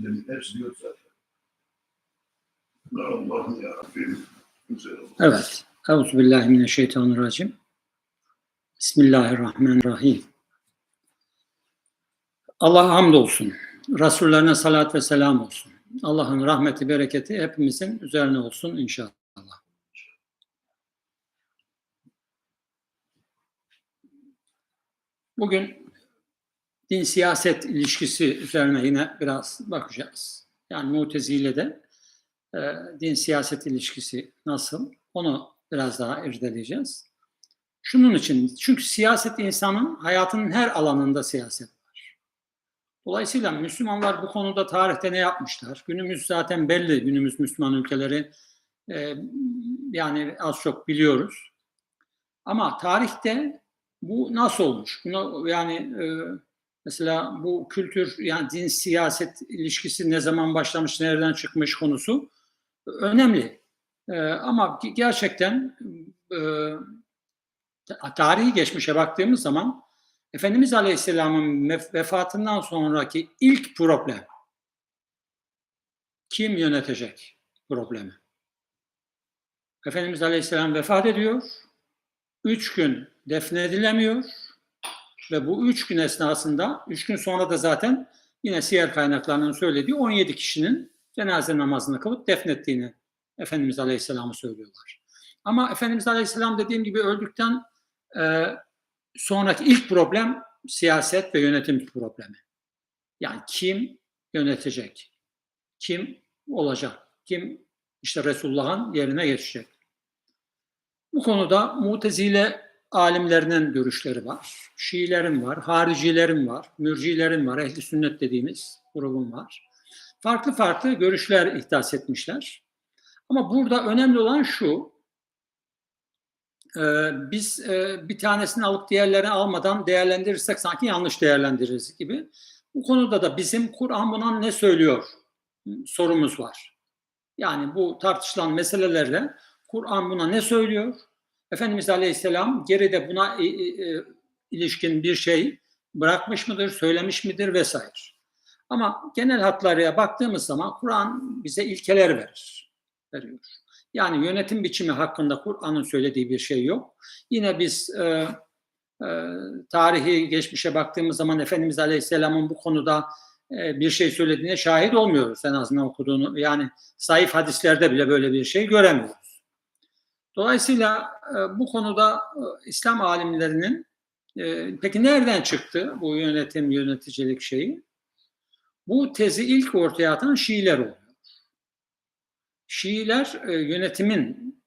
hepsini, hepsini yok zaten. Allah'ım ya Rabbim. Güzel oldu. Evet. Euzubillahimineşşeytanirracim. Bismillahirrahmanirrahim. Allah'a hamdolsun. Resullerine salat ve selam olsun. Allah'ın rahmeti, bereketi hepimizin üzerine olsun inşallah. Bugün din siyaset ilişkisi üzerine yine biraz bakacağız. Yani Mutezile'de e, din siyaset ilişkisi nasıl? Onu biraz daha irdeleyeceğiz. Şunun için, çünkü siyaset insanın hayatının her alanında siyaset var. Dolayısıyla Müslümanlar bu konuda tarihte ne yapmışlar? Günümüz zaten belli, günümüz Müslüman ülkeleri e, yani az çok biliyoruz. Ama tarihte bu nasıl olmuş? Buna yani e, mesela bu kültür yani din siyaset ilişkisi ne zaman başlamış, nereden çıkmış konusu önemli. E, ama gerçekten e, tarihi geçmişe baktığımız zaman Efendimiz Aleyhisselam'ın vefatından sonraki ilk problem kim yönetecek problemi? Efendimiz Aleyhisselam vefat ediyor. Üç gün defnedilemiyor. Ve bu üç gün esnasında, üç gün sonra da zaten yine siyer kaynaklarının söylediği 17 kişinin cenaze namazını kılıp defnettiğini Efendimiz Aleyhisselam'ı söylüyorlar. Ama Efendimiz Aleyhisselam dediğim gibi öldükten e, sonraki ilk problem siyaset ve yönetim problemi. Yani kim yönetecek? Kim olacak? Kim işte Resulullah'ın yerine geçecek? Bu konuda mutezile alimlerinin görüşleri var. Şiilerin var, haricilerin var, mürcilerin var, ehli sünnet dediğimiz grubun var. Farklı farklı görüşler ihdas etmişler. Ama burada önemli olan şu, biz bir tanesini alıp diğerlerini almadan değerlendirirsek sanki yanlış değerlendiririz gibi. Bu konuda da bizim Kur'an buna ne söylüyor sorumuz var. Yani bu tartışılan meselelerle Kur'an buna ne söylüyor? Efendimiz Aleyhisselam geride buna ilişkin bir şey bırakmış mıdır, söylemiş midir vesaire. Ama genel hatlarına baktığımız zaman Kur'an bize ilkeler verir, veriyor. Yani yönetim biçimi hakkında Kur'an'ın söylediği bir şey yok. Yine biz e, e, tarihi geçmişe baktığımız zaman Efendimiz Aleyhisselam'ın bu konuda e, bir şey söylediğine şahit olmuyoruz en azından okuduğunu. Yani zayıf hadislerde bile böyle bir şey göremiyoruz. Dolayısıyla e, bu konuda e, İslam alimlerinin e, peki nereden çıktı bu yönetim yöneticilik şeyi? Bu tezi ilk ortaya atan Şiiler oldu. Şiiler yönetimin